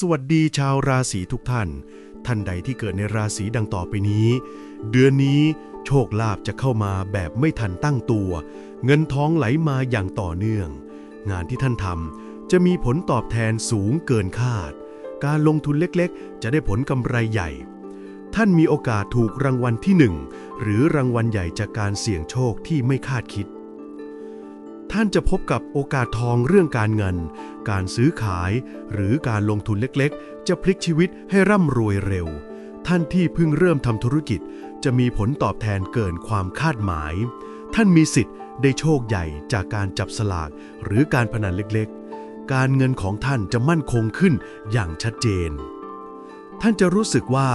สวัสดีชาวราศีทุกท่าน ท่านใดที่เกิดในราศีดังต่อไปนี้ เดือนนี้โชคลาภจะเข้ามาแบบไม่ทันตั้งตัว เงินทองไหลมาอย่างต่อเนื่อง งานที่ท่านทำจะมีผลตอบแทนสูงเกินคาด การลงทุนเล็กๆ จะได้ผลกำไรใหญ่ ท่านมีโอกาสถูกรางวัลที่หนึ่งหรือรางวัลใหญ่จากการเสี่ยงโชคที่ไม่คาดคิด ท่านจะพบกับโอกาสทองเรื่องการเงิน การซื้อขาย หรือการลงทุนเล็กๆ จะพลิกชีวิตให้ร่ำรวยเร็ว ท่านที่เพิ่งเริ่มทำธุรกิจ จะมีผลตอบแทนเกินความคาดหมาย ท่านมีสิทธิ์ได้โชคใหญ่จากการจับสลาก หรือการพนันเล็กๆ การเงินของท่านจะมั่นคงขึ้นอย่างชัดเจน ท่านจะรู้สึกว่า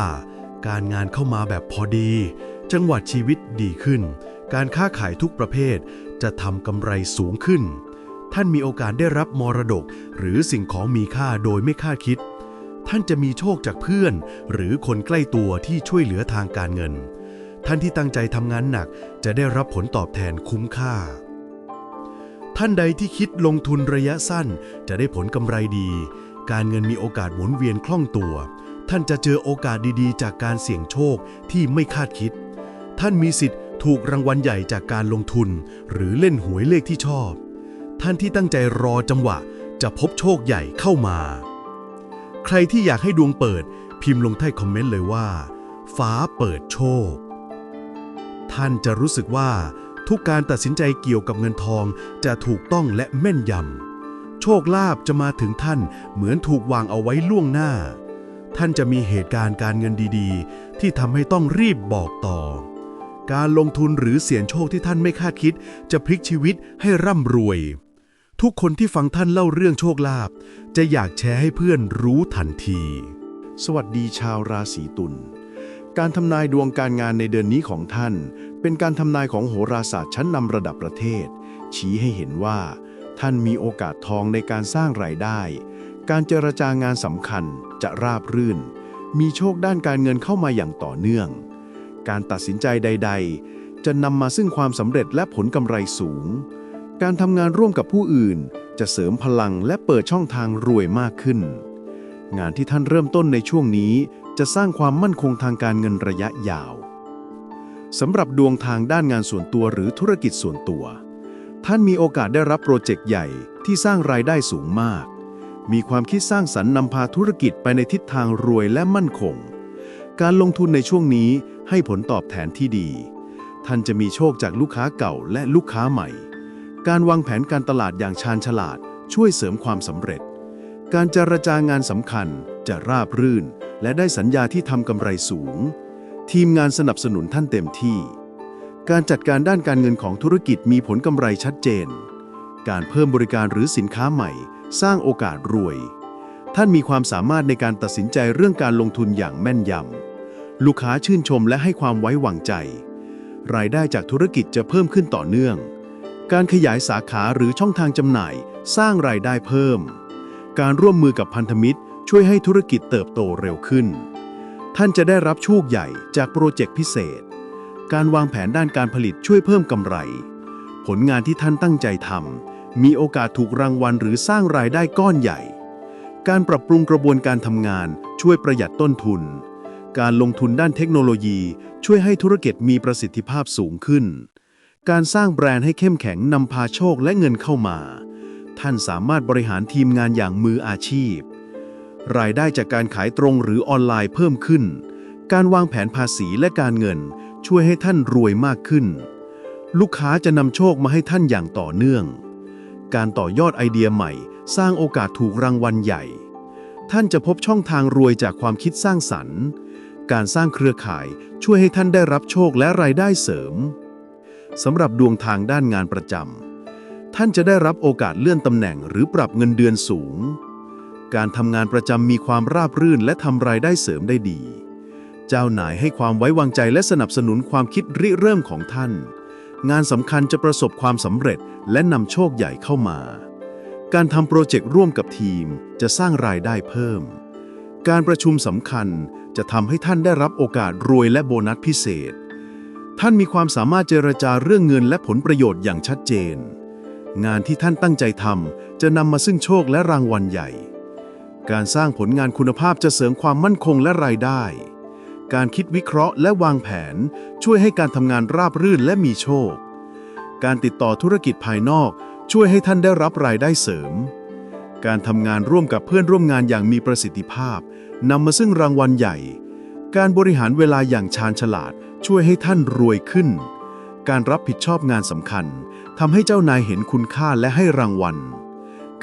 การงานเข้ามาแบบพอดี จังหวัดชีวิตดีขึ้น การค้าขายทุกประเภทจะทำกำไรสูงขึ้น ท่านมีโอกาสได้รับมรดก หรือสิ่งของมีค่าโดยไม่คาดคิด ท่านจะมีโชคจากเพื่อน หรือคนใกล้ตัวที่ช่วยเหลือทางการเงิน ท่านที่ตั้งใจทำงานหนักจะได้รับผลตอบแทนคุ้มค่า ท่านใดที่คิดลงทุนระยะสั้นจะได้ผลกำไรดี การเงินมีโอกาสหมุนเวียนคล่องตัว ท่านจะเจอโอกาสดีๆ จากการเสี่ยงโชคที่ไม่คาดคิด ท่านมีสิทธิ์ ถูกรางวัลใหญ่จากการลงทุน หรือเล่นหวยเลขที่ชอบ ท่านที่ตั้งใจรอจังหวะจะพบโชคใหญ่เข้ามา ใครที่อยากให้ดวงเปิด พิมพ์ลงใต้คอมเมนต์เลยว่า ฟ้าเปิดโชค ท่านจะรู้สึกว่าทุกการตัดสินใจเกี่ยวกับเงินทองจะถูกต้องและแม่นยำ โชคลาภจะมาถึงท่านเหมือนถูกวางเอาไว้ล่วงหน้า ท่านจะมีเหตุการณ์การเงินดีๆ ที่ทำให้ต้องรีบบอกต่อ การลงทุนหรือเสี่ยงโชคที่ท่านไม่คาดคิด จะพลิกชีวิตให้ร่ำรวย ทุกคนที่ฟังท่านเล่าเรื่องโชคลาภจะอยากแชร์ให้เพื่อนรู้ทันที สวัสดีชาวราศีตุลการทำนายดวงการงานในเดือนนี้ของท่าน เป็นการทำนายของโหราศาสตร์ชั้นนำระดับประเทศ ชี้ให้เห็นว่า ท่านมีโอกาสทองในการสร้างรายได้ การเจรจางานสำคัญจะราบรื่น มีโชคด้านการเงินเข้ามาอย่างต่อเนื่อง การตัดสินใจใด ๆ จะนำมาซึ่งความสำเร็จและผลกำไรสูง การทำงานร่วมกับผู้อื่น จะเสริมพลังและเปิดช่องทางรวยมากขึ้น งานที่ท่านเริ่มต้นในช่วงนี้ จะสร้างความมั่นคงทางการเงินระยะยาวสำหรับดวงทางด้านงานส่วนตัวหรือธุรกิจส่วนตัว ท่านมีโอกาสได้รับโปรเจกต์ใหญ่ที่สร้างรายได้สูงมาก มีความคิดสร้างสรรค์นำพาธุรกิจไปในทิศทางรวยและมั่นคง การลงทุนในช่วงนี้ ให้ผลตอบแทนที่ดี ท่านจะมีโชคจากลูกค้าเก่าและลูกค้าใหม่ การวางแผนการตลาดอย่างชาญฉลาดช่วยเสริมความสำเร็จ การเจรจางานสำคัญจะราบรื่น และได้สัญญาที่ทำกำไรสูง ทีมงานสนับสนุนท่านเต็มที่ การจัดการด้านการเงินของธุรกิจมีผลกำไรชัดเจน การเพิ่มบริการหรือสินค้าใหม่ สร้างโอกาสรวย ท่านมีความสามารถในการตัดสินใจเรื่องการลงทุนอย่างแม่นยำ ลูกค้าชื่นชมและให้ความไว้วางใจ รายได้จากธุรกิจจะเพิ่มขึ้นต่อเนื่อง การขยายสาขาหรือช่องทางจำหน่ายสร้างรายได้เพิ่ม การร่วมมือกับพันธมิตร ช่วยให้ธุรกิจเติบโตเร็วขึ้น ท่านจะได้รับโชคใหญ่จากโปรเจกต์พิเศษ การวางแผนด้านการผลิตช่วยเพิ่มกำไร ผลงานที่ท่านตั้งใจทำมีโอกาสถูกรางวัลหรือสร้างรายได้ก้อนใหญ่ การปรับปรุงกระบวนการทำงานช่วยประหยัดต้นทุน การลงทุนด้านเทคโนโลยีช่วยให้ธุรกิจมีประสิทธิภาพสูงขึ้น การสร้างแบรนด์ให้เข้มแข็งนำพาโชคและเงินเข้ามา ท่านสามารถบริหารทีมงานอย่างมืออาชีพ รายได้จากการขายตรงหรือออนไลน์เพิ่มขึ้น การวางแผนภาษีและการเงินช่วยให้ท่านรวยมากขึ้น ลูกค้าจะนำโชคมาให้ท่านอย่างต่อเนื่อง การต่อยอดไอเดียใหม่ สร้างโอกาสถูกรางวัลใหญ่ ท่านจะพบช่องทางรวยจากความคิดสร้างสรรค์ การสร้างเครือข่ายช่วยให้ท่านได้รับโชคและรายได้เสริมสำหรับดวงทางด้านงานประจำท่านจะได้รับโอกาสเลื่อนตำแหน่งหรือปรับเงินเดือนสูง การทำงานประจำมีความราบรื่นและทำรายได้เสริมได้ดี เจ้านายให้ความไว้วางใจและสนับสนุนความคิดริเริ่มของท่าน งานสำคัญจะประสบความสำเร็จและนำโชคใหญ่เข้ามา การทำโปรเจกต์ร่วมกับทีมจะสร้างรายได้เพิ่ม การประชุมสำคัญ จะทำให้ท่านได้รับโอกาสรวยและโบนัสพิเศษ ท่านมีความสามารถเจรจาเรื่องเงินและผลประโยชน์อย่างชัดเจน งานที่ท่านตั้งใจทำจะนำมาซึ่งโชคและรางวัลใหญ่ การสร้างผลงานคุณภาพจะเสริมความมั่นคงและรายได้ การคิดวิเคราะห์และวางแผน ช่วยให้การทำงานราบรื่นและมีโชค การติดต่อธุรกิจภายนอก ช่วยให้ท่านได้รับรายได้เสริมการทำงานร่วมกับเพื่อนร่วมงานอย่างมีประสิทธิภาพ นำมาซึ่งรางวัลใหญ่ การบริหารเวลาอย่างชาญฉลาดช่วยให้ท่านรวยขึ้น การรับผิดชอบงานสำคัญทำให้เจ้านายเห็นคุณค่าและให้รางวัล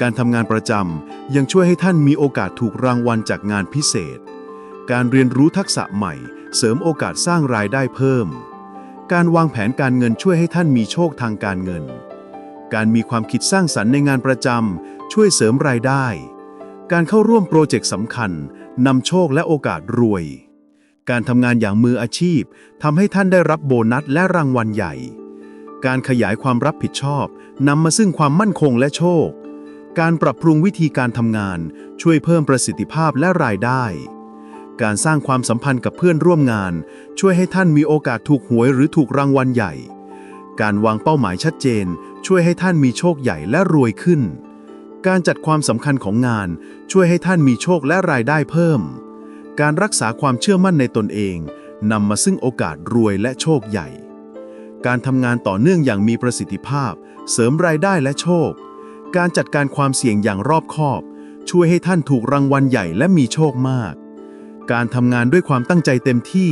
การทำงานประจำยังช่วยให้ท่านมีโอกาสถูกรางวัลจากงานพิเศษ การเรียนรู้ทักษะใหม่ เสริมโอกาสสร้างรายได้เพิ่ม การวางแผนการเงินช่วยให้ท่านมีโชคทางการเงิน การมีความคิดสร้างสรรค์ในงานประจำช่วยเสริมรายได้ การเข้าร่วมโปรเจกต์สำคัญ นำโชคและโอกาสรวย การทำงานอย่างมืออาชีพทำให้ท่านได้รับโบนัสและรางวัลใหญ่ การขยายความรับผิดชอบนำมาซึ่งความมั่นคงและโชค การปรับปรุงวิธีการทำงาน ช่วยเพิ่มประสิทธิภาพและรายได้ การสร้างความสัมพันธ์กับเพื่อนร่วมงาน ช่วยให้ท่านมีโอกาสถูกหวยหรือถูกรางวัลใหญ่ การวางเป้าหมายชัดเจน ช่วยให้ท่านมีโชคใหญ่และรวยขึ้น การจัดความสำคัญของงานช่วยให้ท่านมีโชคและรายได้เพิ่ม การรักษาความเชื่อมั่นในตนเองนำมาซึ่งโอกาสรวยและโชคใหญ่ การทำงานต่อเนื่องอย่างมีประสิทธิภาพ เสริมรายได้และโชค การจัดการความเสี่ยงอย่างรอบคอบ ช่วยให้ท่านถูกรางวัลใหญ่และมีโชคมาก การทำงานด้วยความตั้งใจเต็มที่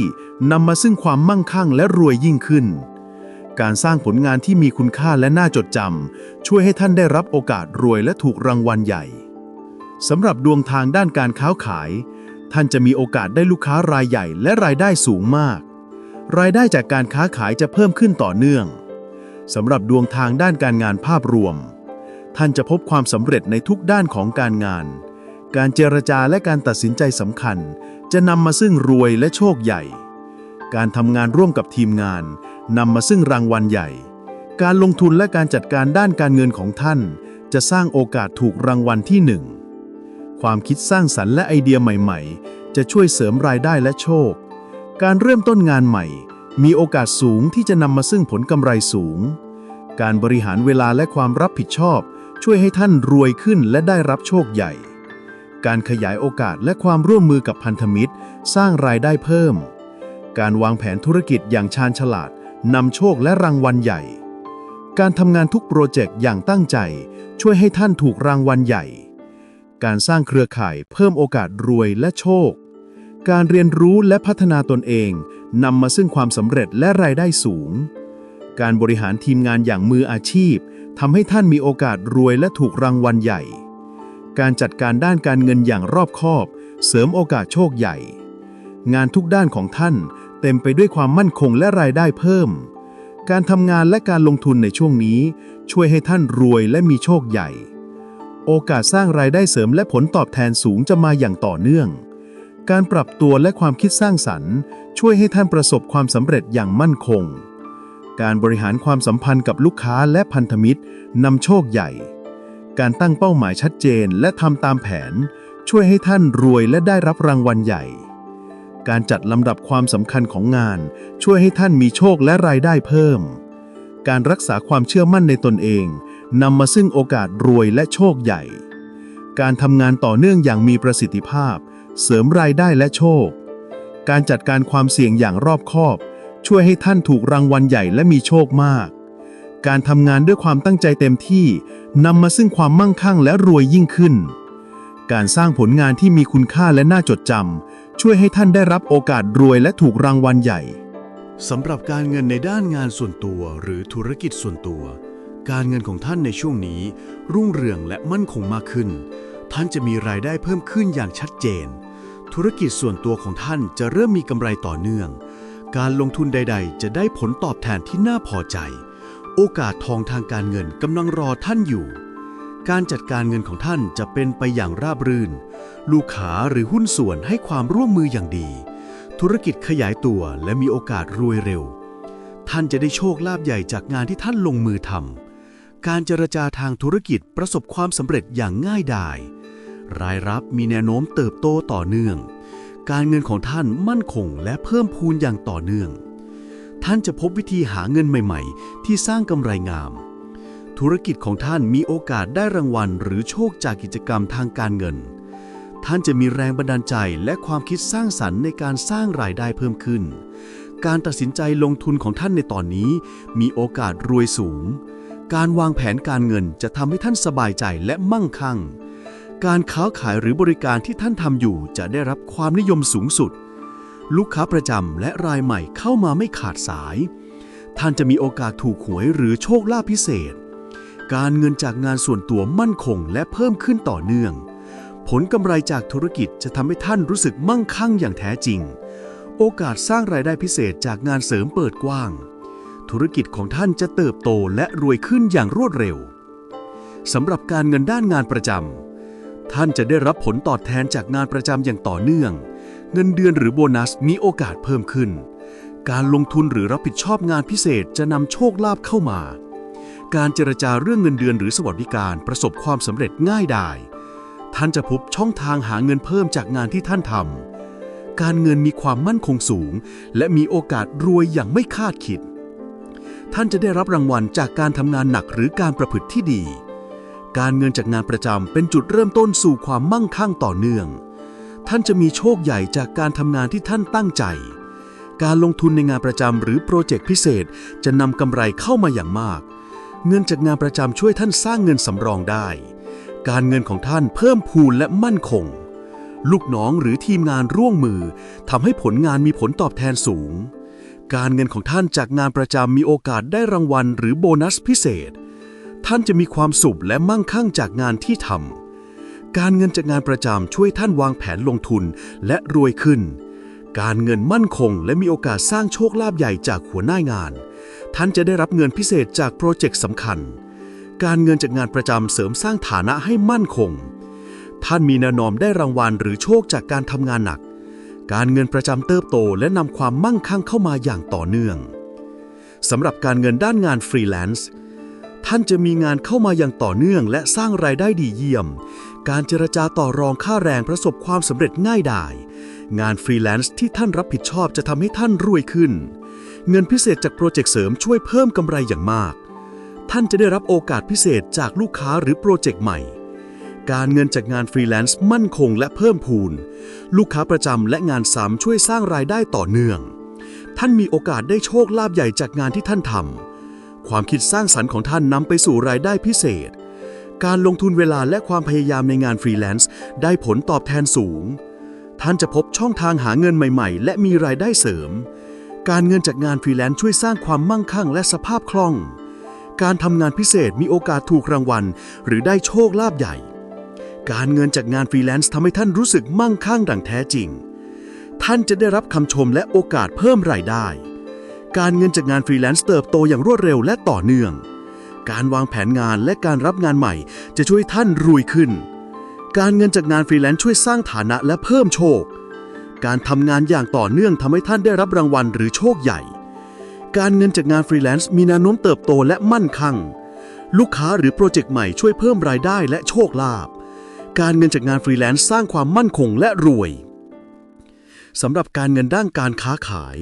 นำมาซึ่งความมั่งคั่งและรวยยิ่งขึ้น การสร้างผลงานที่มีคุณค่าและน่าจดจำช่วยให้ท่านได้รับโอกาสรวยและถูกรางวัลใหญ่สำหรับดวงทางด้านการค้าขาย ท่านจะมีโอกาสได้ลูกค้ารายใหญ่และรายได้สูงมาก รายได้จากการค้าขายจะเพิ่มขึ้นต่อเนื่องสำหรับดวงทางด้านการงานภาพรวม ท่านจะพบความสำเร็จในทุกด้านของการงาน การเจรจาและการตัดสินใจสำคัญ จะนำมาซึ่งรวยและโชคใหญ่ การทำงานร่วมกับทีมงานนำมาซึ่งรางวัลใหญ่ การลงทุนและการจัดการด้านการเงินของท่าน จะสร้างโอกาสถูกรางวัลที่หนึ่งความคิดสร้างสรรค์และไอเดียใหม่ ๆ จะช่วยเสริมรายได้และโชค การเริ่มต้นงานใหม่ มีโอกาสสูงที่จะนำมาซึ่งผลกำไรสูง การบริหารเวลาและความรับผิดชอบ ช่วยให้ท่านรวยขึ้นและได้รับโชคใหญ่ การขยายโอกาสและความร่วมมือกับพันธมิตร สร้างรายได้เพิ่ม การวางแผนธุรกิจอย่างชาญฉลาดนำโชคและรางวัลใหญ่ การทำงานทุกโปรเจกต์อย่างตั้งใจ ช่วยให้ท่านถูกรางวัลใหญ่ การสร้างเครือข่ายเพิ่มโอกาสรวยและโชค การเรียนรู้และพัฒนาตนเองนำมาซึ่งความสำเร็จและรายได้สูง การบริหารทีมงานอย่างมืออาชีพทำให้ท่านมีโอกาสรวยและถูกรางวัลใหญ่ การจัดการด้านการเงินอย่างรอบคอบ เสริมโอกาสโชคใหญ่ งานทุกด้านของท่าน เต็มไปด้วยความมั่นคงและรายได้เพิ่ม การทำงานและการลงทุนในช่วงนี้ ช่วยให้ท่านรวยและมีโชคใหญ่ โอกาสสร้างรายได้เสริมและผลตอบแทนสูงจะมาอย่างต่อเนื่อง การปรับตัวและความคิดสร้างสรรค์ ช่วยให้ท่านประสบความสำเร็จอย่างมั่นคง การบริหารความสัมพันธ์กับลูกค้าและพันธมิตรนำโชคใหญ่ การตั้งเป้าหมายชัดเจนและทำตามแผน ช่วยให้ท่านรวยและได้รับรางวัลใหญ่ การจัดลำดับความสำคัญของงาน ช่วยให้ท่านมีโชคและรายได้เพิ่ม การรักษาความเชื่อมั่นในตนเองนำมาซึ่งโอกาสรวยและโชคใหญ่ การทำงานต่อเนื่องอย่างมีประสิทธิภาพ เสริมรายได้และโชค การจัดการความเสี่ยงอย่างรอบคอบ ช่วยให้ท่านถูกรางวัลใหญ่และมีโชคมาก การทำงานด้วยความตั้งใจเต็มที่นำมาซึ่งความมั่งคั่งและรวยยิ่งขึ้น การสร้างผลงานที่มีคุณค่าและน่าจดจำ ช่วยให้ท่านได้รับโอกาสรวยและถูกรางวัลใหญ่สำหรับการเงินในด้านงานส่วนตัวหรือธุรกิจส่วนตัว การเงินของท่านในช่วงนี้ รุ่งเรืองและมั่นคงมากขึ้น ท่านจะมีรายได้เพิ่มขึ้นอย่างชัดเจน ธุรกิจส่วนตัวของท่านจะเริ่มมีกำไรต่อเนื่อง การลงทุนใด ๆ จะได้ผลตอบแทนที่น่าพอใจ โอกาสทองทางการเงินกำลังรอท่านอยู่ การจัดการเงินของท่านจะเป็นไปอย่างราบรื่น ลูกค้าหรือหุ้นส่วนให้ความร่วมมืออย่างดี ธุรกิจขยายตัวและมีโอกาสรวยเร็ว ท่านจะได้โชคลาภใหญ่จากงานที่ท่านลงมือทำการเจรจาทางธุรกิจประสบความสำเร็จอย่างง่ายดาย รายรับมีแนวโน้มเติบโตต่อเนื่อง การเงินของท่านมั่นคงและเพิ่มพูนอย่างต่อเนื่อง ท่านจะพบวิธีหาเงินใหม่ ๆ ที่สร้างกำไรงาม ธุรกิจของท่านมีโอกาสได้รางวัล หรือโชคจากกิจกรรมทางการเงิน ท่านจะมีแรงบันดาลใจและความคิดสร้างสรรค์ในการสร้างรายได้เพิ่มขึ้น การตัดสินใจลงทุนของท่านในตอนนี้ มีโอกาสรวยสูง การวางแผนการเงินจะทำให้ท่านสบายใจและมั่งคั่ง การค้าขายหรือบริการที่ท่านทำอยู่จะได้รับความนิยมสูงสุด ลูกค้าประจำและรายใหม่เข้ามาไม่ขาดสาย ท่านจะมีโอกาสถูกหวยหรือโชคลาภพิเศษ การเงินจากงานส่วนตัวมั่นคงและเพิ่มขึ้นต่อเนื่อง ผลกำไรจากธุรกิจจะทำให้ท่านรู้สึกมั่งคั่งอย่างแท้จริง โอกาสสร้างรายได้พิเศษจากงานเสริมเปิดกว้าง ธุรกิจของท่านจะเติบโตและรวยขึ้นอย่างรวดเร็วสำหรับการเงินด้านงานประจำท่านจะได้รับผลตอบแทนจากงานประจำอย่างต่อเนื่อง เงินเดือนหรือโบนัสมีโอกาสเพิ่มขึ้น การลงทุนหรือรับผิดชอบงานพิเศษจะนำโชคลาภเข้ามา การเจรจาเรื่องเงินเดือนหรือสวัสดิการประสบความสำเร็จง่ายดาย ท่านจะพบช่องทางหาเงินเพิ่มจากงานที่ท่านทำ การเงินมีความมั่นคงสูง และมีโอกาสรวยอย่างไม่คาดคิด ท่านจะได้รับรางวัลจากการทำงานหนักหรือการประพฤติที่ดี การเงินจากงานประจำเป็นจุดเริ่มต้นสู่ความมั่งคั่งต่อเนื่อง ท่านจะมีโชคใหญ่จากการทำงานที่ท่านตั้งใจการลงทุนในงานประจำหรือโปรเจกต์พิเศษจะนำกำไรเข้ามาอย่างมาก เงินจากงานประจำช่วยท่านสร้างเงินสำรองได้ การเงินของท่านเพิ่มพูนและมั่นคง ลูกน้องหรือทีมงานร่วมมือทำให้ผลงานมีผลตอบแทนสูง การเงินของท่านจากงานประจำมีโอกาสได้รางวัลหรือโบนัสพิเศษ ท่านจะมีความสุขและมั่งคั่งจากงานที่ทำการเงินจากงานประจำช่วยท่านวางแผนลงทุนและรวยขึ้น การเงินมั่นคงและมีโอกาสสร้างโชคลาภใหญ่จากหัวหน้างาน ท่านจะได้รับเงินพิเศษจากโปรเจกต์สำคัญ การเงินจากงานประจำเสริมสร้างฐานะให้มั่นคง ท่านมีแนวโน้มได้รางวัลหรือโชคจากการทำงานหนัก การเงินประจำเติบโตและนำความมั่งคั่งเข้ามาอย่างต่อเนื่องสำหรับการเงินด้านงานฟรีแลนซ์ท่านจะมีงานเข้ามาอย่างต่อเนื่องและสร้างรายได้ดีเยี่ยม การเจรจาต่อรองค่าแรงประสบความสำเร็จง่ายดาย งานฟรีแลนซ์ที่ท่านรับผิดชอบจะทำให้ท่านรวยขึ้น เงินพิเศษจากโปรเจกต์เสริมช่วยเพิ่มกำไรอย่างมาก ท่านจะได้รับโอกาสพิเศษจากลูกค้าหรือโปรเจกต์ใหม่ การเงินจากงานฟรีแลนซ์มั่นคงและเพิ่มพูน ลูกค้าประจำและงานซ้ำช่วยสร้างรายได้ต่อเนื่อง ท่านมีโอกาสได้โชคลาภใหญ่จากงานที่ท่านทำความคิดสร้างสรรค์ของท่านนำไปสู่รายได้พิเศษ การลงทุนเวลาและความพยายามในงานฟรีแลนซ์ได้ผลตอบแทนสูง ท่านจะพบช่องทางหาเงินใหม่ ๆ และมีรายได้เสริม การเงินจากงานฟรีแลนซ์ช่วยสร้างความมั่งคั่งและสภาพคล่อง การทำงานพิเศษมีโอกาสถูกรางวัล หรือได้โชคลาภใหญ่ การเงินจากงานฟรีแลนซ์ทำให้ท่านรู้สึกมั่งคั่งดังแท้จริง ท่านจะได้รับคำชมและโอกาสเพิ่มรายได้ การเงินจากงานฟรีแลนซ์เติบโตอย่างรวดเร็วและต่อเนื่อง การวางแผนงานและการรับงานใหม่ จะช่วยท่านรวยขึ้น การเงินจากงานฟรีแลนซ์ช่วยสร้างฐานะและเพิ่มโชค การทำงานอย่างต่อเนื่องทำให้ท่านได้รับรางวัลหรือโชคใหญ่ การเงินจากงานฟรีแลนซ์มีแนวโน้มเติบโตและมั่นคงลูกค้าหรือโปรเจกต์ใหม่ช่วยเพิ่มรายได้และโชคลาภการเงินจากงานฟรีแลนซ์สร้างความมั่นคงและรวยสำหรับการเงินด้านการค้าขาย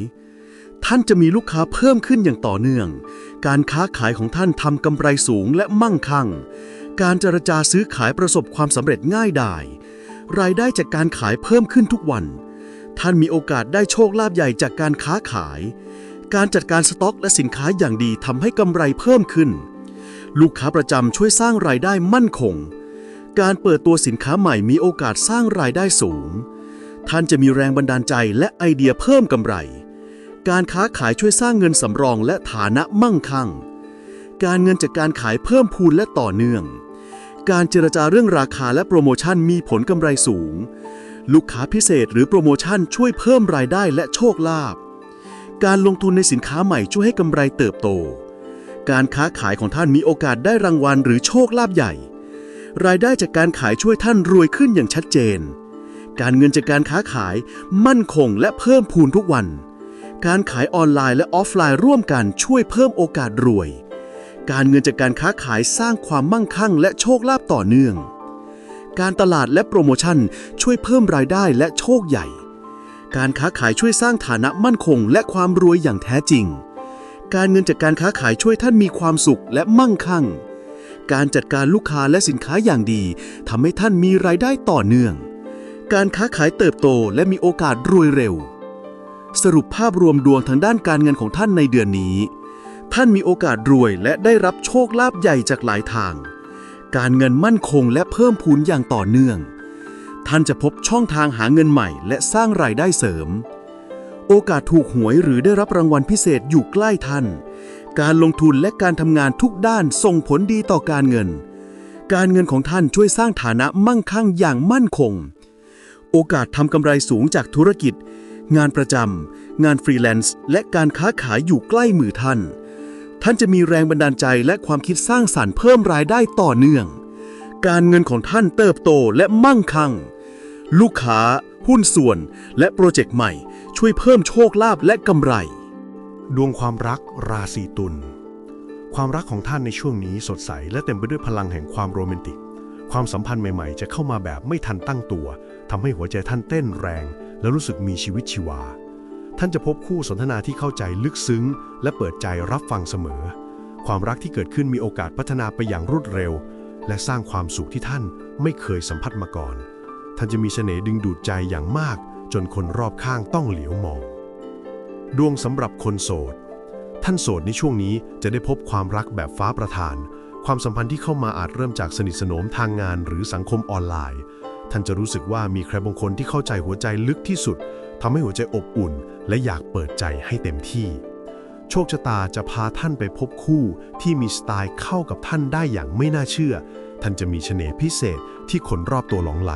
ท่านจะมีลูกค้าเพิ่มขึ้นอย่างต่อเนื่อง การค้าขายของท่านทำกำไรสูงและมั่งคั่ง การเจรจาซื้อขายประสบความสำเร็จง่ายดาย รายได้จากการขายเพิ่มขึ้นทุกวัน ท่านมีโอกาสได้โชคลาภใหญ่จากการค้าขาย การจัดการสต็อกและสินค้าอย่างดีทำให้กำไรเพิ่มขึ้น ลูกค้าประจำช่วยสร้างรายได้มั่นคง การเปิดตัวสินค้าใหม่มีโอกาสสร้างรายได้สูง ท่านจะมีแรงบันดาลใจและไอเดียเพิ่มกำไร การค้าขายช่วยสร้างเงินสำรองและฐานะมั่งคั่ง การเงินจากการขายเพิ่มพูนและต่อเนื่อง การเจรจาเรื่องราคาและโปรโมชั่นมีผลกำไรสูง ลูกค้าพิเศษหรือโปรโมชั่นช่วยเพิ่มรายได้และโชคลาภ การลงทุนในสินค้าใหม่ช่วยให้กำไรเติบโต การค้าขายของท่านมีโอกาสได้รางวัลหรือโชคลาภใหญ่ รายได้จากการขายช่วยท่านรวยขึ้นอย่างชัดเจน การเงินจากการค้าขายมั่นคงและเพิ่มพูนทุกวัน การขายออนไลน์และออฟไลน์ร่วมกันช่วยเพิ่มโอกาสรวย การเงินจากการค้าขายสร้างความมั่งคั่งและโชคลาภต่อเนื่อง การตลาดและโปรโมชั่นช่วยเพิ่มรายได้และโชคใหญ่ การค้าขายช่วยสร้างฐานะมั่นคง และความรวยอย่างแท้จริง การเงินจากการค้าขายช่วยท่านมีความสุขและมั่งคั่ง การจัดการลูกค้าและสินค้าอย่างดีทำให้ท่านมีรายได้ต่อเนื่อง การค้าขายเติบโตและมีโอกาสรวยเร็ว สรุปภาพรวมดวงทางด้านการเงินของท่านในเดือนนี้ ท่านมีโอกาสรวยและได้รับโชคลาภใหญ่จากหลายทาง การเงินมั่นคงและเพิ่มพูนอย่างต่อเนื่อง ท่านจะพบช่องทางหาเงินใหม่ และสร้างรายได้เสริม โอกาสถูกหวยหรือได้รับรางวัลพิเศษอยู่ใกล้ท่าน การลงทุนและการทำงานทุกด้านส่งผลดีต่อการเงิน การเงินของท่านช่วยสร้างฐานะมั่งคั่งอย่างมั่นคง โอกาสทำกำไรสูงจากธุรกิจ งานประจำงานฟรีแลนซ์และการค้าขายอยู่ใกล้มือท่าน ท่านจะมีแรงบันดาลใจและความคิดสร้างสรรค์เพิ่มรายได้ต่อเนื่อง การเงินของท่านเติบโตและมั่งคั่ง ลูกค้า หุ้นส่วน และโปรเจกต์ใหม่ ช่วยเพิ่มโชคลาภและกำไร ดวงความรักราศีตุลความรักของท่านในช่วงนี้สดใส และเต็มไปด้วยพลังแห่งความโรแมนติก ความสัมพันธ์ใหม่ๆ จะเข้ามาแบบไม่ทันตั้งตัวทำให้หัวใจท่านเต้นแรง และรู้สึกมีชีวิตชีวา ท่านจะพบคู่สนทนาที่เข้าใจลึกซึ้ง และเปิดใจรับฟังเสมอ ความรักที่เกิดขึ้นมีโอกาสพัฒนาไปอย่างรวดเร็ว และสร้างความสุขที่ท่านไม่เคยสัมผัสมาก่อน ท่านจะมีเสน่ห์ดึงดูดใจอย่างมาก จนคนรอบข้างต้องเหลียวมอง ดวงสำหรับคนโสด ท่านโสดในช่วงนี้จะได้พบความรักแบบฟ้าประทาน ความสัมพันธ์ที่เข้ามาอาจเริ่มจากสนิทสนมทางงานหรือสังคมออนไลน์ ท่านจะรู้สึกว่ามีใครบางคนที่เข้าใจหัวใจลึกที่สุด ทำให้หัวใจอบอุ่น และอยากเปิดใจให้เต็มที่ โชคชะตาจะพาท่านไปพบคู่ที่มีสไตล์เข้ากับท่านได้อย่างไม่น่าเชื่อ ท่านจะมีเสน่ห์พิเศษที่คนรอบตัวหลงไหล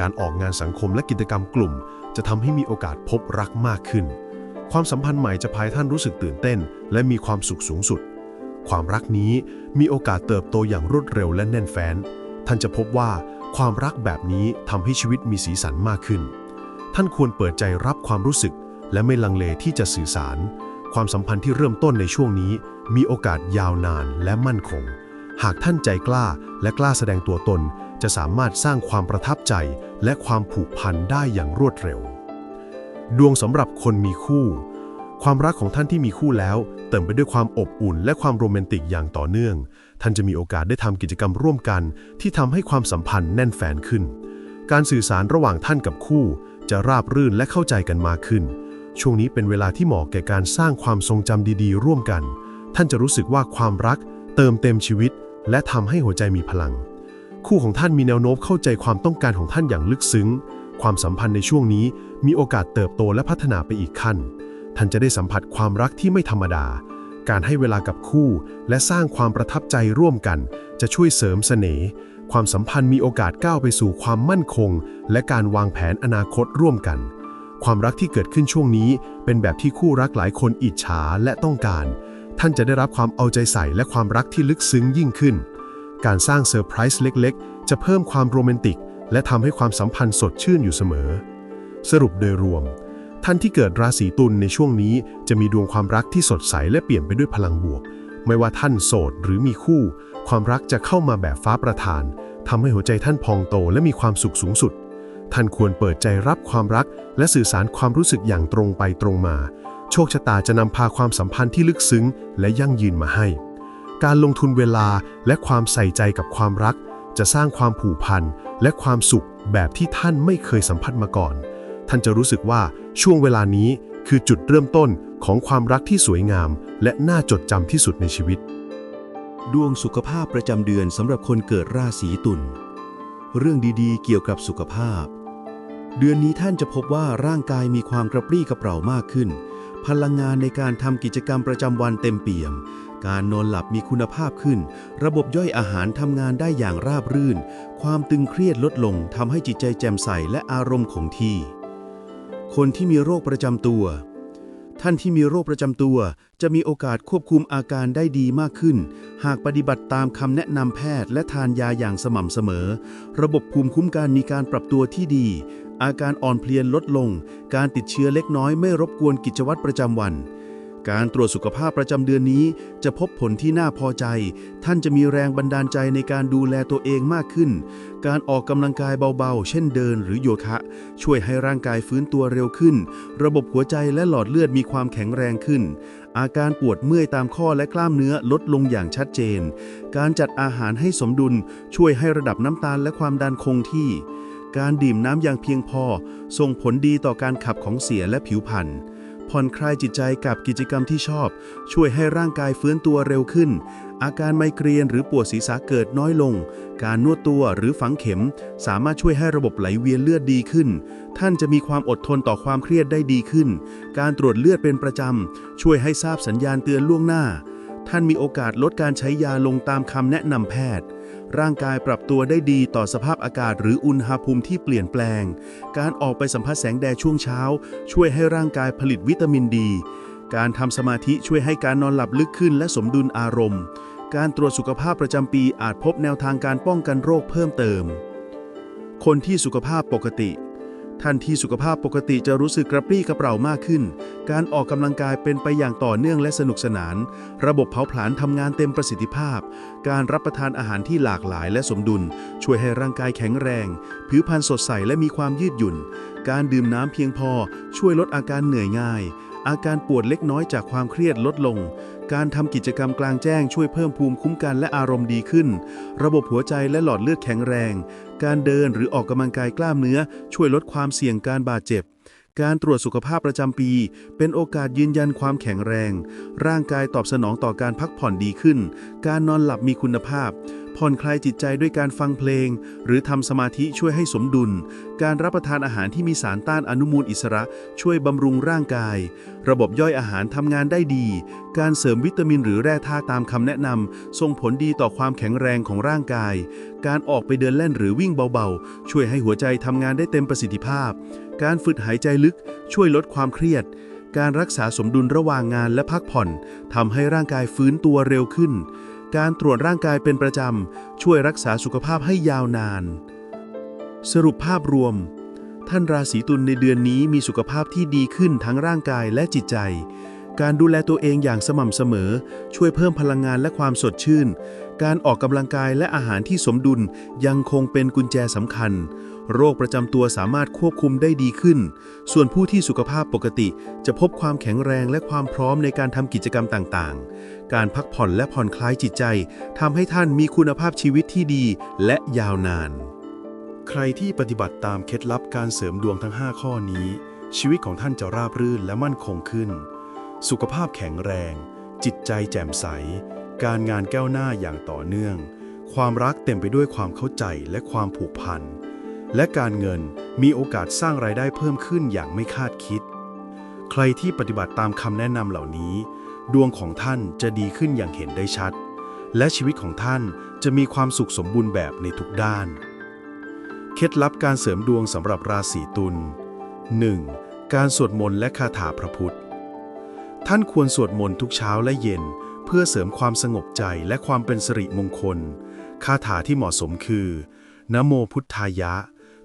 การออกงานสังคมและกิจกรรมกลุ่ม จะทำให้มีโอกาสพบรักมากขึ้น ความสัมพันธ์ใหม่จะพาให้ท่านรู้สึกตื่นเต้น และมีความสุขสูงสุด ความรักนี้มีโอกาสเติบโตอย่างรวดเร็วและแน่นแฟ้น ท่านจะพบว่าความรักแบบนี้ทำให้ชีวิตมีสีสันมากขึ้น ท่านควรเปิดใจรับความรู้สึก และไม่ลังเลที่จะสื่อสาร ความสัมพันธ์ที่เริ่มต้นในช่วงนี้ มีโอกาสยาวนานและมั่นคง หากท่านใจกล้าและกล้าแสดงตัวตน จะสามารถสร้างความประทับใจ และความผูกพันได้อย่างรวดเร็ว ดวงสำหรับคนมีคู่ ความรักของท่านที่มีคู่แล้ว เต็มไปด้วยความอบอุ่น และความโรแมนติกอย่างต่อเนื่อง ท่านจะมีโอกาสได้ทำกิจกรรมร่วมกัน ที่ทำให้ความสัมพันธ์แน่นแฟนขึ้นการสื่อสารระหว่างท่านกับคู่ จะราบรื่นและเข้าใจกันมากขึ้น ช่วงนี้เป็นเวลาที่เหมาะแก่การสร้างความทรงจำดีๆ ร่วมกัน ท่านจะรู้สึกว่าความรัก เติมเต็มชีวิต และทำให้หัวใจมีพลัง คู่ของท่านมีแนวโน้มเข้าใจความต้องการของท่านอย่างลึกซึ้ง ความสัมพันธ์ในช่วงนี้มีโอกาสเติบโตและพัฒนาไปอีกขั้น ท่านจะได้สัมผัสความรักที่ไม่ธรรมดา การให้เวลากับคู่ และสร้างความประทับใจร่วมกัน จะช่วยเสริมเสน่ห์ ความสัมพันธ์มีโอกาสก้าวไปสู่ความมั่นคง และการวางแผนอนาคตร่วมกัน ความรักที่เกิดขึ้นช่วงนี้ เป็นแบบที่คู่รักหลายคนอิจฉาและต้องการ ท่านจะได้รับความเอาใจใส่และความรักที่ลึกซึ้งยิ่งขึ้น การสร้างเซอร์ไพรส์เล็กๆ จะเพิ่มความโรแมนติก และทำให้ความสัมพันธ์สดชื่นอยู่เสมอ สรุปโดยรวม ท่านที่เกิดราศีตุลในช่วงนี้ จะมีดวงความรักที่สดใสและเปลี่ยนไปด้วยพลังบวก ไม่ว่าท่านโสดหรือมีคู่ ความรักจะเข้ามาแบบฟ้าประทานทำให้หัวใจท่านพองโตและมีความสุขสูงสุด ท่านควรเปิดใจรับความรัก และสื่อสารความรู้สึกอย่างตรงไปตรงมา โชคชะตาจะนำพาความสัมพันธ์ที่ลึกซึ้ง และยั่งยืนมาให้ การลงทุนเวลาและความใส่ใจกับความรัก จะสร้างความผูกพันและความสุขแบบที่ท่านไม่เคยสัมผัสมาก่อน ท่านจะรู้สึกว่าช่วงเวลานี้คือจุดเริ่มต้นของความรักที่สวยงาม และน่าจดจำที่สุดในชีวิต ดวงสุขภาพประจำเดือนสำหรับคนเกิดราศีตุล เรื่องดีๆ เกี่ยวกับสุขภาพ เดือนนี้ท่านจะพบว่าร่างกายมีความกระปรี้กระเปร่ามากขึ้น พลังงานในการทำกิจกรรมประจำวันเต็มเปี่ยม การนอนหลับมีคุณภาพขึ้น ระบบย่อยอาหารทำงานได้อย่างราบรื่น ความตึงเครียดลดลงทำให้จิตใจแจ่มใสและอารมณ์คงที่ คนที่มีโรคประจำตัว ท่านที่มีโรคประจำตัว จะมีโอกาสควบคุมอาการได้ดีมากขึ้น หากปฏิบัติตามคำแนะนำแพทย์และทานยาอย่างสม่ำเสมอ ระบบภูมิคุ้มกันมีการปรับตัวที่ดี อาการอ่อนเพลียลดลง การติดเชื้อเล็กน้อยไม่รบกวนกิจวัตรประจำวัน การตรวจสุขภาพประจำเดือนนี้ จะพบผลที่น่าพอใจ ท่านจะมีแรงบันดาลใจในการดูแลตัวเองมากขึ้น การออกกำลังกายเบาๆ เช่นเดินหรือโยคะ ช่วยให้ร่างกายฟื้นตัวเร็วขึ้น ระบบหัวใจและหลอดเลือดมีความแข็งแรงขึ้น อาการปวดเมื่อยตามข้อและกล้ามเนื้อลดลงอย่างชัดเจน การจัดอาหารให้สมดุล ช่วยให้ระดับน้ำตาลและความดันคงที่ การดื่มน้ำอย่างเพียงพอ ส่งผลดีต่อการขับของเสียและผิวพรรณ ผ่อนคลายจิตใจกับกิจกรรมที่ชอบ ช่วยให้ร่างกายฟื้นตัวเร็วขึ้น อาการไมเกรนหรือปวดศีรษะเกิดน้อยลง การนวดตัวหรือฝังเข็ม สามารถช่วยให้ระบบไหลเวียนเลือดดีขึ้น ท่านจะมีความอดทนต่อความเครียดได้ดีขึ้น การตรวจเลือดเป็นประจำ ช่วยให้ทราบสัญญาณเตือนล่วงหน้า ท่านมีโอกาสลดการใช้ยาลงตามคำแนะนำแพทย์ ร่างกายปรับตัวได้ดีต่อสภาพอากาศหรืออุณหภูมิที่เปลี่ยนแปลง การออกไปสัมผัสแสงแดดช่วงเช้า ช่วยให้ร่างกายผลิตวิตามินดี การทำสมาธิช่วยให้การนอนหลับลึกขึ้นและสมดุลอารมณ์ การตรวจสุขภาพประจำปีอาจพบแนวทางการป้องกันโรคเพิ่มเติม คนที่สุขภาพปกติ ท่านที่สุขภาพปกติจะรู้สึกกระปรี้กระเปร่ามากขึ้น การออกกำลังกายเป็นไปอย่างต่อเนื่องและสนุกสนาน ระบบเผาผลาญทำงานเต็มประสิทธิภาพ การรับประทานอาหารที่หลากหลายและสมดุล ช่วยให้ร่างกายแข็งแรง ผิวพรรณสดใสและมีความยืดหยุ่น การดื่มน้ำเพียงพอช่วยลดอาการเหนื่อยง่าย อาการปวดเล็กน้อยจากความเครียดลดลง การทำกิจกรรมกลางแจ้งช่วยเพิ่มภูมิคุ้มกันและอารมณ์ดีขึ้น ระบบหัวใจและหลอดเลือดแข็งแรง การเดินหรือออกกำลังกายกล้ามเนื้อ ช่วยลดความเสี่ยงการบาดเจ็บ การตรวจสุขภาพประจำปี เป็นโอกาสยืนยันความแข็งแรง ร่างกายตอบสนองต่อการพักผ่อนดีขึ้น การนอนหลับมีคุณภาพ ผ่อนคลายจิตใจด้วยการฟังเพลง หรือทำสมาธิช่วยให้สมดุล การรับประทานอาหารที่มีสารต้านอนุมูลอิสระช่วยบำรุงร่างกาย ระบบย่อยอาหารทำงานได้ดี การเสริมวิตามินหรือแร่ธาตุตามคำแนะนำส่งผลดีต่อความแข็งแรงของร่างกาย การออกไปเดินเล่นหรือวิ่งเบาๆ ช่วยให้หัวใจทำงานได้เต็มประสิทธิภาพ การฝึกหายใจลึกช่วยลดความเครียดการรักษาสมดุลระหว่างงานและพักผ่อนทำให้ร่างกายฟื้นตัวเร็วขึ้น การตรวจร่างกายเป็นประจำ ช่วยรักษาสุขภาพให้ยาวนาน สรุปภาพรวม ท่านราศีตุลในเดือนนี้มีสุขภาพที่ดีขึ้นทั้งร่างกายและจิตใจ การดูแลตัวเองอย่างสม่ำเสมอ ช่วยเพิ่มพลังงานและความสดชื่น การออกกำลังกายและอาหารที่สมดุลยังคงเป็นกุญแจสำคัญ โรคประจำตัวสามารถควบคุมได้ดีขึ้น ส่วนผู้ที่สุขภาพปกติ จะพบความแข็งแรงและความพร้อมในการทำกิจกรรมต่างๆ การพักผ่อนและผ่อนคลายจิตใจทำให้ท่านมีคุณภาพชีวิตที่ดีและยาวนาน ใครที่ปฏิบัติตามเคล็ดลับการเสริมดวงทั้ง 5 ข้อนี้ ชีวิตของท่านจะราบรื่นและมั่นคงขึ้น สุขภาพแข็งแรง จิตใจแจ่มใส การงานแก้วหน้าอย่างต่อเนื่อง ความรักเต็มไปด้วยความเข้าใจและความผูกพันและการเงินมีโอกาสสร้างรายได้เพิ่มขึ้นอย่างไม่คาดคิด ใครที่ปฏิบัติตามคำแนะนำเหล่านี้ ดวงของท่านจะดีขึ้นอย่างเห็นได้ชัด และชีวิตของท่านจะมีความสุขสมบูรณ์แบบในทุกด้าน เคล็ดลับการเสริมดวงสำหรับราศีตุล 1. การสวดมนต์และคาถาพระพุทธ ท่านควรสวดมนต์ทุกเช้าและเย็น เพื่อเสริมความสงบใจและความเป็นสิริมงคล คาถาที่เหมาะสมคือ นะโมพุทธายะ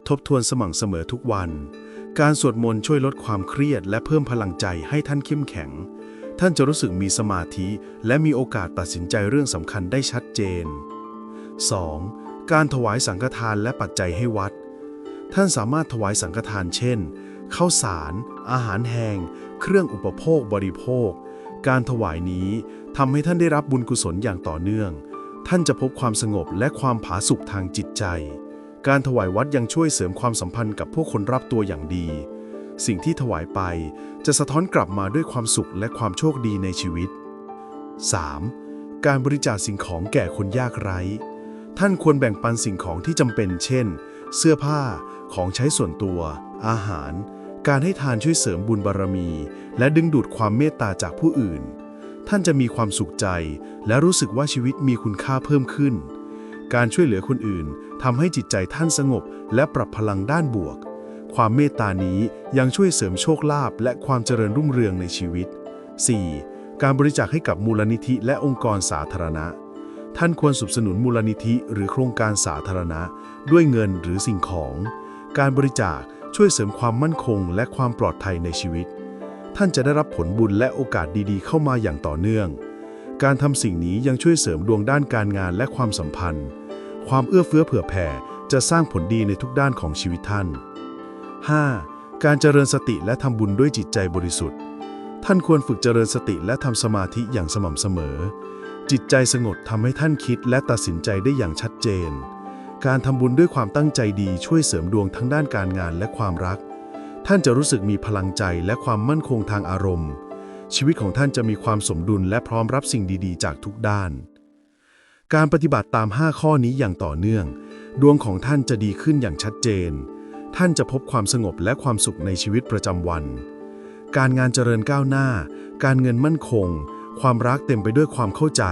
ทบทวนสม่ำเสมอทุกวัน การสวดมนต์ช่วยลดความเครียดและเพิ่มพลังใจให้ท่านเข้มแข็ง ท่านจะรู้สึกมีสมาธิ และมีโอกาสตัดสินใจเรื่องสำคัญได้ชัดเจน 2. การถวายสังฆทานและปัจจัยให้วัด ท่านสามารถถวายสังฆทานเช่นข้าวสาร อาหารแห้ง เครื่องอุปโภคบริโภค การถวายนี้ทำให้ท่านได้รับบุญกุศลอย่างต่อเนื่อง ท่านจะพบความสงบและความผาสุกทางจิตใจ การถวายวัดยังช่วยเสริมความสัมพันธ์กับผู้คนรับตัวอย่างดี สิ่งที่ถวายไปจะสะท้อนกลับมาด้วยความสุขและความโชคดีในชีวิต 3. การบริจาคสิ่งของแก่คนยากไร้ ท่านควรแบ่งปันสิ่งของที่จำเป็น เช่น เสื้อผ้า ของใช้ส่วนตัว อาหาร การให้ทานช่วยเสริมบุญบารมี และดึงดูดความเมตตาจากผู้อื่น ท่านจะมีความสุขใจ และรู้สึกว่าชีวิตมีคุณค่าเพิ่มขึ้น การช่วยเหลือคนอื่นทำให้จิตใจท่านสงบ และปรับพลังด้านบวก ความเมตตานี้ยังช่วยเสริมโชคลาภและความเจริญรุ่งเรืองในชีวิต 4. การบริจาคให้กับมูลนิธิและองค์กรสาธารณะ ท่านควรสนับสนุนมูลนิธิหรือโครงการสาธารณะ ด้วยเงินหรือสิ่งของ การบริจาคช่วยเสริมความมั่นคงและความปลอดภัยในชีวิต ท่านจะได้รับผลบุญและโอกาสดีๆ เข้ามาอย่างต่อเนื่อง การทำสิ่งนี้ยังช่วยเสริมดวงด้านการงานและความสัมพันธ์ ความเอื้อเฟื้อเผื่อแผ่จะสร้างผลดีในทุกด้านของชีวิตท่าน 5. การเจริญสติและทำบุญด้วยจิตใจบริสุทธิ์ ท่านควรฝึกเจริญสติและทำสมาธิอย่างสม่ำเสมอ จิตใจสงบทำให้ท่านคิดและตัดสินใจได้อย่างชัดเจน การทำบุญด้วยความตั้งใจดีช่วยเสริมดวงทั้งด้านการงานและความรัก ท่านจะรู้สึกมีพลังใจและความมั่นคงทางอารมณ์ ชีวิตของท่านจะมีความสมดุลและพร้อมรับสิ่งดีๆ จากทุกด้าน การปฏิบัติตาม 5 ข้อนี้อย่างต่อเนื่อง ดวงของท่านจะดีขึ้นอย่างชัดเจน ท่านจะพบความสงบและความสุขในชีวิตประจำวัน การงานเจริญก้าวหน้า การเงินมั่นคง ความรักเต็มไปด้วยความเข้าใจ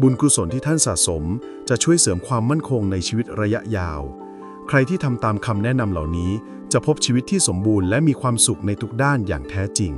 บุญกุศลที่ท่านสะสมจะช่วยเสริมความมั่นคงในชีวิตระยะยาว ใครที่ทำตามคำแนะนำเหล่านี้ จะพบชีวิตที่สมบูรณ์และมีความสุขในทุกด้านอย่างแท้จริง